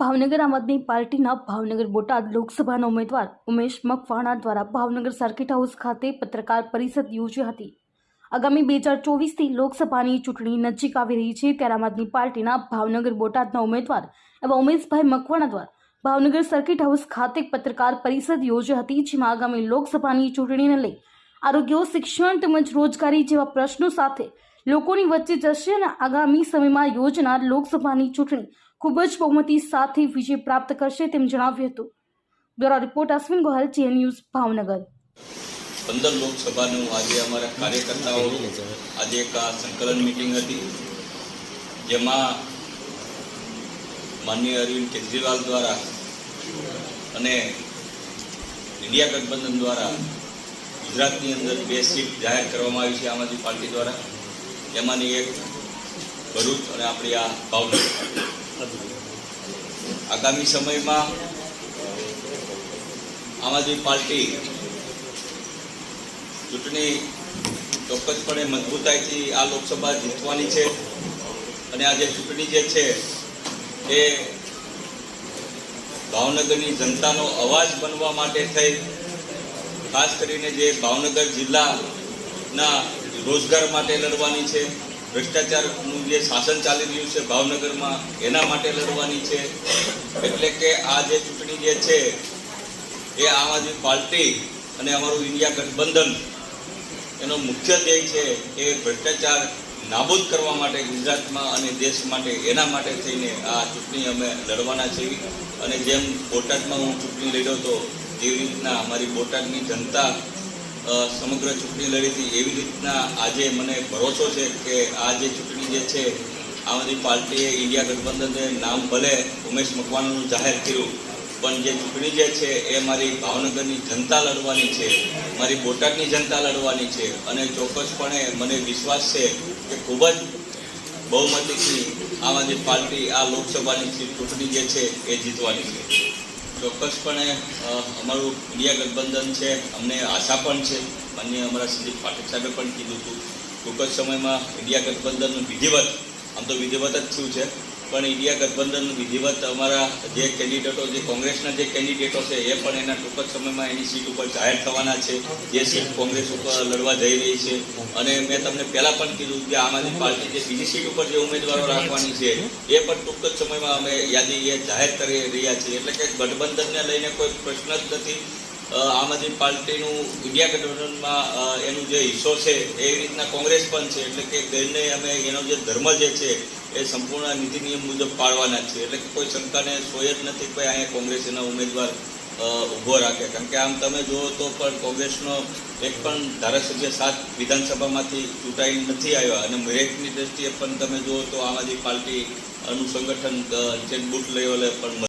ભાવનગર આમ આદમી પાર્ટીના ભાવનગર બોટાદ લોકસભાના ઉમેદવાર ઉમેશ મકવાણા દ્વારા ભાવનગર સર્કિટ હાઉસ ખાતે પત્રકાર પરિષદ યોજી હતી. આગામી બે હજાર ચોવીસથી લોકસભાની ચૂંટણી નજીક આવી રહી છે ત્યારે આમ આદમી પાર્ટીના ભાવનગર બોટાદના ઉમેદવાર એવા ઉમેશભાઈ મકવાણા દ્વારા ભાવનગર સર્કિટ હાઉસ ખાતે પત્રકાર પરિષદ યોજી હતી, જેમાં આગામી લોકસભાની ચૂંટણીને લઈ આરોગ્ય શિક્ષણ તેમજ રોજગારી જેવા પ્રશ્નો સાથે લોકોની વચ્ચે જશે અને આગામી સમયમાં યોજનાર લોકસભાની ચૂંટણી ખૂબ જ બહુમતી સાથે વિજય પ્રાપ્ત કરશે તેમ જણાવ્યું હતું. Bureau report Ashwin Gohil, GN news, Bhavnagar. પંદર લોકસભાનું આજે અમારા કાર્યકર્તાઓ આજે એક આ સંકલન મિટિંગ હતી, જેમાં માનનીય અરવિંદ કેજરીવાલ દ્વારા અને ઇન્ડિયા ગઠબંધન દ્વારા ગુજરાતની અંદર બે સીટ જાહેર કરવામાં આવી છે આમ આદમી પાર્ટી દ્વારા. એમાંની એક ભરૂચ અને આપણી આ ભાવનગર. આગામી સમયમાં આમ આદમી પાર્ટી ચૂંટણી ચોક્કસપણે મજબૂતાઈથી આ લોકસભા જીતવાની છે અને આ જે ચૂંટણી જે છે, એ ભાવનગરની જનતાનો અવાજ બનવા માટે થઈ. ખાસ કરીને જે ભાવનગર જિલ્લાના રોજગાર માટે લડવાની છે. ભ્રષ્ટાચારનું જે શાસન ચાલી રહ્યું છે ભાવનગરમાં, એના માટે લડવાની છે. એટલે કે આ જે ચૂંટણી જે છે, એ આમ આદમી પાર્ટી અને અમારું ઇન્ડિયા ગઠબંધન, એનો મુખ્ય ધ્યેય છે એ ભ્રષ્ટાચાર નાબૂદ કરવા માટે ગુજરાતમાં અને દેશ માટે, એના માટે થઈને આ ચૂંટણી અમે લડવાના છીએ. અને જેમ બોટાદમાં હું ચૂંટણી લડ્યો હતો જેવી રીતના અમારી બોટાદની જનતા સમગ્ર ચૂંટણી લડી હતી એવી રીતના આજે મને ભરોસો છે કે આ જે ચૂંટણી જે છે, આમ આદમી પાર્ટીએ ઇન્ડિયા ગઠબંધનને નામ ભલે ઉમેશ મકવાણાનું જાહેર કર્યું, પણ જે ચૂંટણી જે છે એ મારી ભાવનગરની જનતા લડવાની છે, મારી બોટાદની જનતા લડવાની છે અને ચોક્કસપણે મને વિશ્વાસ છે કે ખૂબ જ બહુમતીથી આમ આદમી પાર્ટી આ લોકસભાની ચૂંટણી જે છે એ જીતવાની છે. ચોક્કસપણે અમારું ઇન્ડિયા ગઠબંધન છે, અમને આશા પણ છે. માન્ય અમારા સંદીપ પાઠક સાહેબે પણ કીધું હતું. ટૂંક જ સમયમાં ઇન્ડિયા ગઠબંધનનું વિધિવત, આમ તો વિધિવત જ થયું છે. પણ ઇન્ડિયા ગઠબંધન વિધિવત અમારા જે કેન્ડિડેટો, જે કોંગ્રેસના જે કેન્ડિડેટો છે, એ પણ એના ટૂંક સમયમાં એની સીટ ઉપર જાહેર થવાના છે. જે સીટ કોંગ્રેસ ઉપર લડવા જઈ રહી છે. અને મેં તમને પહેલાં પણ કીધું કે આમ આદમી પાર્ટી જે બીજી સીટ ઉપર જે ઉમેદવારો રાખવાની છે, એ પણ ટૂંક જ સમયમાં અમે યાદી એ જાહેર કરી રહ્યા છીએ. એટલે કે ગઠબંધનને લઈને કોઈ પ્રશ્ન જ નથી. આમ આદમી પાર્ટીનું ઇન્ડિયા ગઠબંધનમાં એનું જે હિસ્સો છે, એ રીતના કોંગ્રેસ પણ છે. એટલે કે બંને અમે એનો જે ધર્મ જે છે, એ સંપૂર્ણ નીતિ નિયમ મુજબ પાળવાના છે. એટલે કે કોઈ શંકાને સોય જ નથી ભાઈ અહીંયા કોંગ્રેસ એના ઉમેદવાર ઊભો રાખે કારણ કે આમ તમે જુઓ તો પણ કોંગ્રેસનો એક પણ ધારાસભ્ય સાત વિધાનસભામાંથી ચૂંટાઈ નથી આવ્યા. અને મેરેટની દ્રષ્ટિએ પણ તમે જુઓ તો આમ આદમી પાર્ટી નું સંગઠન જે બુથ લેવલે પણ